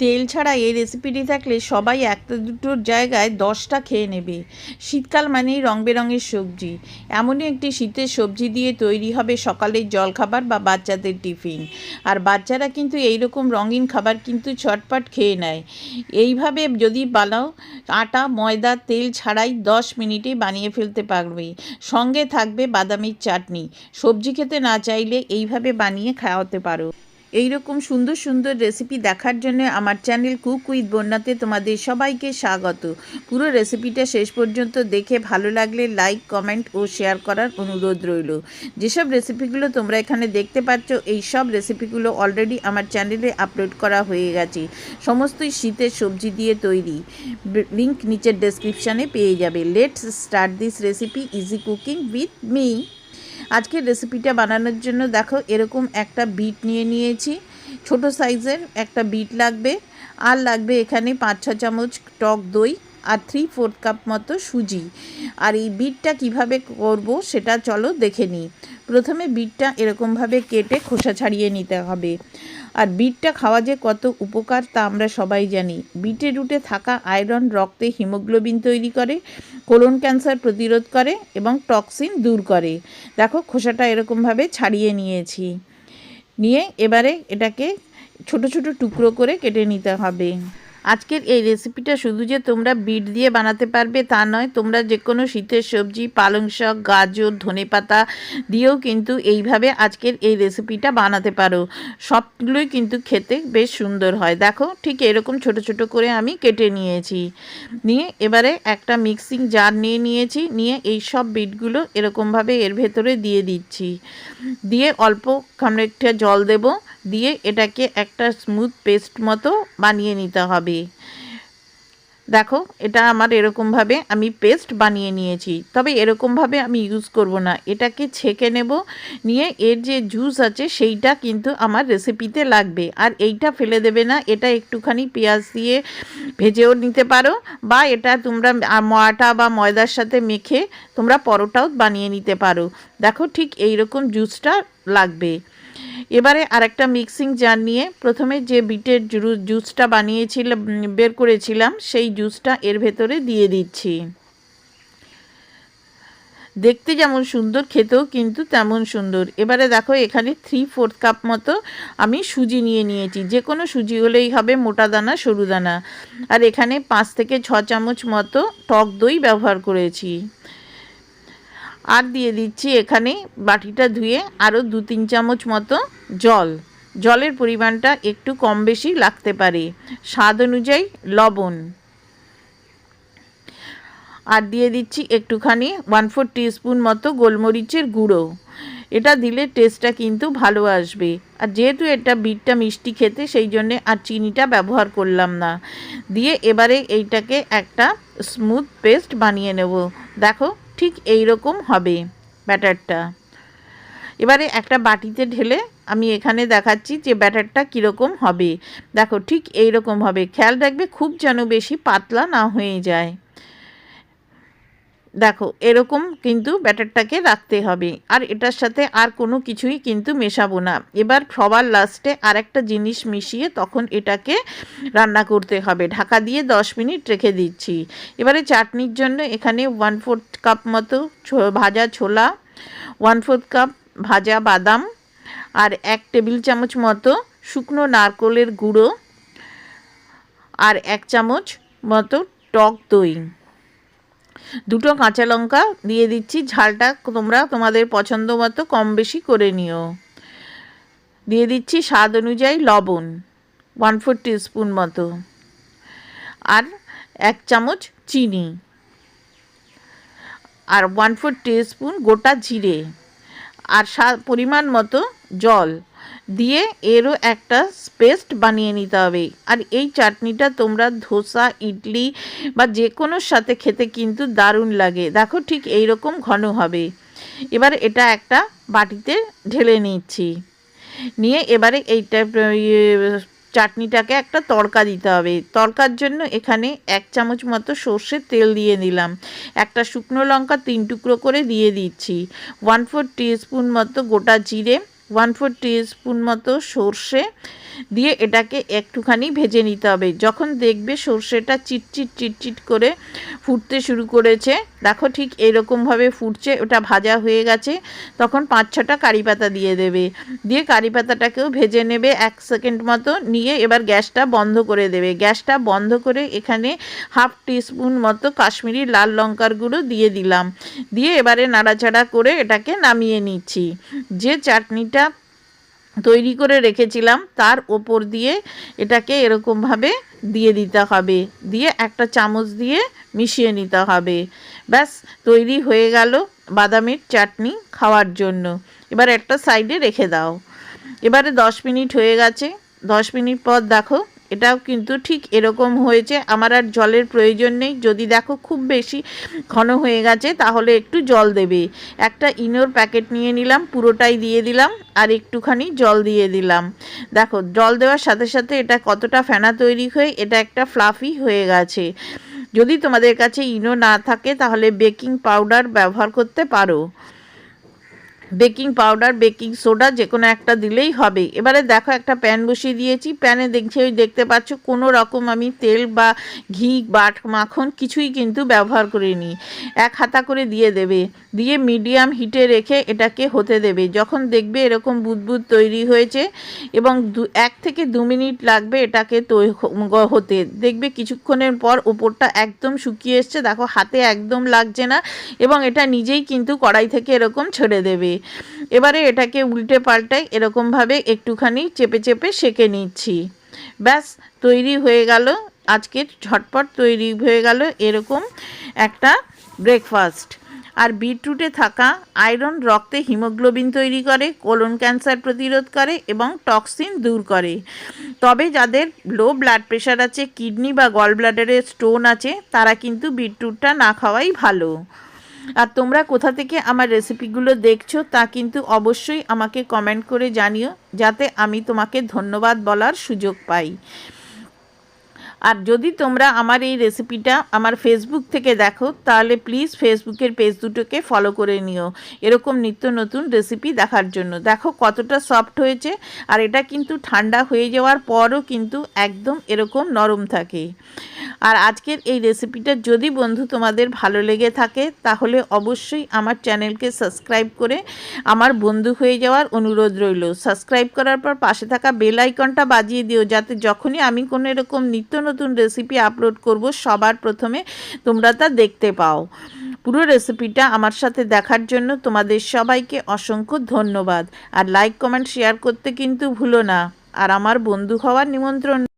তেল ছাড়া এই রেসিপিটি থাকলে সবাই একটা দুটোর জায়গায় দশটা খেয়ে নেবে। শীতকাল মানেই রং বেরঙের সবজি। এমনই একটি শীতের সবজি দিয়ে তৈরি হবে সকালের জলখাবার বা বাচ্চাদের টিফিন। আর বাচ্চারা কিন্তু এই রকম রঙিন খাবার কিন্তু ছটপট খেয়ে নেয়। এইভাবে যদি বানাও, আটা, ময়দা, তেল ছাড়াই দশ মিনিটে বানিয়ে ফেলতে পারবে। সঙ্গে থাকবে বাদামির চাটনি। সবজি খেতে না চাইলে এইভাবে বানিয়ে খাওয়াতে পারো। এই রকম সুন্দর সুন্দর রেসিপি দেখার জন্য আমার চ্যানেল কুক উইথ বন্যাতে তোমাদের সবাইকে স্বাগত। পুরো রেসিপিটা শেষ পর্যন্ত দেখে ভালো লাগলে লাইক কমেন্ট ও শেয়ার করার অনুরোধ রইল। যেসব রেসিপিগুলো তোমরা এখানে দেখতে পাচ্ছ, এই সব রেসিপিগুলো অলরেডি আমার চ্যানেলে আপলোড করা হয়ে গেছে। সমস্তই শীতের সবজি দিয়ে তৈরি। লিঙ্ক নিচের ডেসক্রিপশানে পেয়ে যাবে। Let's start this recipe easy cooking with me আজকের রেসিপিটা বানানোর জন্য দেখো এরকম একটা বিট নিয়ে নিয়েছি। ছোট সাইজের একটা বিট লাগবে। আর লাগবে এখানে পাঁচ, ছ চামচ টক দই আর থ্রি ফোর্থ কাপ মতো সুজি। আর এই বিটটা কীভাবে করব সেটা চলো দেখে নিই। প্রথমে বিটটা এরকমভাবে কেটে খোসা ছাড়িয়ে নিতে হবে। আর বিটটা খাওয়া যে কত উপকার তা আমরা সবাই জানি। বিটে রুটে থাকা আয়রন রক্তে হিমোগ্লোবিন তৈরি করে, কোলন ক্যান্সার প্রতিরোধ করে এবং টক্সিন দূর করে। দেখো, খোসাটা এরকমভাবে ছাড়িয়ে নিয়েছি। নিয়ে এবারে এটাকে ছোট ছোট টুকরো করে কেটে নিতে হবে। আজকের এই রেসিপিটা শুধু যে তোমরা বিট দিয়ে বানাতে পারবে তা নয়, তোমরা যে কোনো শীতের সবজি, পালং শাক, গাজর ধনে পাতা দিয়েও কিন্তু এইভাবে আজকের এই রেসিপিটা বানাতে পারো। সবগুলোই কিন্তু খেতে বেশ সুন্দর হয়। দেখো, ঠিক এরকম ছোট ছোট করে আমি কেটে নিয়েছি। নিয়ে এবারে একটা মিক্সিং জার নিয়ে নিয়েছি, নিয়ে এই সব বিটগুলো এরকমভাবে এর ভেতরে দিয়ে দিচ্ছি। দিয়ে অল্প খানিকটা জল দেবো। দিয়ে এটাকে একটা স্মুথ পেস্ট মতো বানিয়ে নিতে হবে। দেখো, এটা আমার এরকমভাবে আমি পেস্ট বানিয়ে নিয়েছি। তবে এরকমভাবে আমি ইউজ করব না। এটাকে ছেঁকে নেব, নিয়ে এর যে জুস আছে সেইটা কিন্তু আমার রেসিপিতে লাগবে। আর এইটা ফেলে দেবে না, এটা একটুখানি পেঁয়াজ দিয়ে ভেজেও নিতে পারো, বা এটা তোমরা আটা বা ময়দার সাথে মেখে তোমরা পরোটাও বানিয়ে নিতে পারো। দেখো ঠিক এই রকম জুসটা লাগবে। এবারে আরেকটা মিক্সিং জার নিয়ে প্রথমে যে বিটের জুসটা বানিয়েছিলাম বের করেছিলাম, সেই জুসটা এর ভেতরে দিয়ে দিচ্ছি। দেখতে যেমন সুন্দর, খেতেও কিন্তু তেমন সুন্দর। এবারে দেখো, এখানে থ্রি ফোর্থ কাপ মতো আমি সুজি নিয়ে নিয়েছি। যে কোনো সুজি হলেই হবে মোটা দানা, সরু দানা। আর এখানে পাঁচ থেকে ছ চামচ মতো টক দই ব্যবহার করেছি। আর দিয়ে দিচ্ছি এখানে বাটিটা ধুয়ে আরও দু তিন চামচ মতো জল। জলের পরিমাণটা একটু কম বেশি লাগতে পারে। স্বাদ অনুযায়ী লবণ। আর দিয়ে দিচ্ছি একটুখানি ওয়ান ফোর টিস্পুন মতো গোলমরিচের গুঁড়ো। এটা দিলে টেস্টটা কিন্তু ভালো আসবে। আর যেহেতু এটা বিটটা মিষ্টি খেতে, সেই জন্যে আর চিনিটা ব্যবহার করলাম না। দিয়ে এবারে এইটাকে একটা স্মুথ পেস্ট বানিয়ে নেব। দেখো ঠিক এই রকম হবে ব্যাটারটা। এবারে একটা বাটিতে ঢেলে আমি এখানে দেখাচ্ছি যে ব্যাটারটা কীরকম হবে। দেখো ঠিক এই রকম হবে। খেয়াল রাখবে খুব যেন বেশি পাতলা না হয়ে যায়। দেখো, এরকম কিন্তু ব্যাটারটাকে রাখতে হবে। আর এটার সাথে আর কোনো কিছুই কিন্তু মেশাবো না। এবার সবার লাস্টে আর একটা জিনিস মিশিয়ে তখন এটাকে রান্না করতে হবে। ঢাকা দিয়ে দশ মিনিট রেখে দিচ্ছি। এবারে চাটনির জন্য এখানে ওয়ান ফোর্থ কাপ মতো ভাজা ছোলা ওয়ান ফোর্থ কাপ ভাজা বাদাম, আর এক টেবিল চামচ মতো শুকনো নারকোলের গুঁড়ো, আর এক চামচ মতো টক দই। দুটো কাঁচা লঙ্কা দিয়ে দিচ্ছি, ঝালটা তোমরা তোমাদের পছন্দ মতো কম বেশি করে নিও। দিয়ে দিচ্ছি স্বাদ অনুযায়ী লবণ ওয়ান ফোর স্পুন মতো। আর এক চামচ চিনি। আর ওয়ান ফোর স্পুন গোটা জিরে। আর পরিমাণ মতো জল। দিয়ে এরও একটা পেস্ট বানিয়ে নিতে হবে। আর এই চাটনিটা তোমরা ধোসা, ইডলি বা যে কোনোর সাথে খেতে কিন্তু দারুণ লাগে। দেখো ঠিক এই রকম ঘন হবে। এবার এটা একটা বাটিতে ঢেলে নিচ্ছি। নিয়ে এবারে এইটা চাটনিটাকে একটা তড়কা দিতে হবে। তড়কার জন্য এখানে এক চামচ মতো সর্ষের তেল দিয়ে দিলাম। একটা শুকনো লঙ্কা তিন টুকরো করে দিয়ে দিচ্ছি। ওয়ান ফোর স্পুন মতো গোটা জিরে ওয়ান ফোর স্পুন মতো সর্ষে দিয়ে এটাকে একটুখানি ভেজে নিতে হবে। যখন দেখবে সর্ষেটা চিটচিট চিটচিট করে ফুটতে শুরু করেছে, দেখো ঠিক এরকমভাবে ফুটছে, ওটা ভাজা হয়ে গেছে, তখন পাঁচ ছটা কারি পাতা দিয়ে দেবে। দিয়ে কারি পাতাটাকেও ভেজে নেবে এক সেকেন্ড মতো, নিয়ে এবার গ্যাসটা বন্ধ করে দেবে। গ্যাসটা বন্ধ করে এখানে হাফ টিস্পুন মতো কাশ্মীরি লাল লঙ্কার গুঁড়ো দিয়ে দিলাম। দিয়ে এবারে নাড়াচাড়া করে এটাকে নামিয়ে নিচ্ছি। যে চাটনিটা তৈরি করে রেখেছিলাম, তার ওপর দিয়ে এটাকে এরকমভাবে দিয়ে দিতে হবে। দিয়ে একটা চামচ দিয়ে মিশিয়ে নিতে হবে। ব্যাস, তৈরি হয়ে গেল বাদামের চাটনি খাওয়ার জন্য। এবার একটা সাইডে রেখে দাও। এবারে দশ মিনিট হয়ে গেছে। দশ মিনিট পর দেখো এটাও কিন্তু ঠিক এরকম হয়েছে। আমার আর জলের প্রয়োজন নেই। যদি দেখো খুব বেশি ঘন হয়ে গেছে, তাহলে একটু জল দেবে। একটা ইনোর প্যাকেট নিয়ে নিলাম, পুরোটাই দিয়ে দিলাম, আর একটুখানি জল দিয়ে দিলাম। দেখো, জল দেওয়ার সাথে সাথে এটা কতটা ফেনা তৈরি হয়ে, এটা একটা ফ্লাফি হয়ে গেছে। যদি তোমাদের কাছে ইনো না থাকে, তাহলে বেকিং পাউডার ব্যবহার করতে পারো। বেকিং পাউডার, বেকিং সোডা যে কোনো একটা দিলেই হবে এবারে দেখো একটা প্যান বসিয়ে দিয়েছি। প্যানে দেখছি, ওই দেখতে পাচ্ছ, কোনো রকম আমি তেল বা ঘি, বাট, মাখন কিছুই কিন্তু ব্যবহার করিনি। এক হাতা করে দিয়ে দেবে। দিয়ে মিডিয়াম হিটে রেখে এটাকে হতে দেবে। যখন দেখবে এরকম বুদবুদ তৈরি হয়েছে এবং দু, এক থেকে দু মিনিট লাগবে এটাকে হতে। দেখবে কিছুক্ষণের পর ওপরটা একদম শুকিয়ে এসছে। দেখো হাতে একদম লাগছে না এবং এটা নিজেই কিন্তু কড়াই থেকে এরকম ছেড়ে দেবে। এবারে এটাকে উল্টে পাল্টাই এরকমভাবে একটুখানি চেপে চেপে সেকে নিচ্ছি। ব্যাস, তৈরি হয়ে গেল। আজকের ঝটপট তৈরি হয়ে গেল এরকম একটা ব্রেকফাস্ট আর বিটরুটে থাকা আয়রন রক্তে হিমোগ্লোবিন তৈরি করে কোলন ক্যান্সার প্রতিরোধ করে এবং টক্সিন দূর করে। তবে যাদের লো ব্লাড প্রেশার আছে কিডনি বা গল ব্লাডারের স্টোন আছে, তারা কিন্তু বিটরুটটা না খাওয়াই ভালো। আর তোমরা কোথা থেকে আমার রেসিপিগুলো দেখছ তা কিন্তু অবশ্যই আমাকে কমেন্ট করে জানিও, যাতে আমি তোমাকে ধন্যবাদ বলার সুযোগ পাই। আর যদি তোমরা আমার এই রেসিপিটা আমার ফেসবুক থেকে দেখো, তাহলে প্লিজ ফেসবুকের পেজ দুটোকে ফলো করে নিও। এরকম নিত্য নতুন রেসিপি দেখার জন্য। দেখো কতটা সফট হয়েছে, আর এটা কিন্তু ঠান্ডা হয়ে যাওয়ার পরও কিন্তু একদম এরকম নরম থাকে। আর আজকের এই রেসিপিটা যদি বন্ধু তোমাদের ভালো লেগে থাকে, তাহলে অবশ্যই আমার চ্যানেলকে সাবস্ক্রাইব করে আমার বন্ধু হয়ে যাওয়ার অনুরোধ রইল। সাবস্ক্রাইব করার পর পাশে থাকা বেল আইকনটা বাজিয়ে দিও, যাতে যখনই আমি কোনো এরকম নিত্য নতুন রেসিপি আপলোড করব, সবার প্রথমে তোমরা তা দেখতে পাও। পুরো রেসিপিটা আমার সাথে দেখার জন্য তোমাদের সবাইকে অসংখ্য ধন্যবাদ। আর লাইক কমেন্ট শেয়ার করতে কিন্তু ভুলো না। আর আমার বন্ধু হওয়ার নিমন্ত্রণ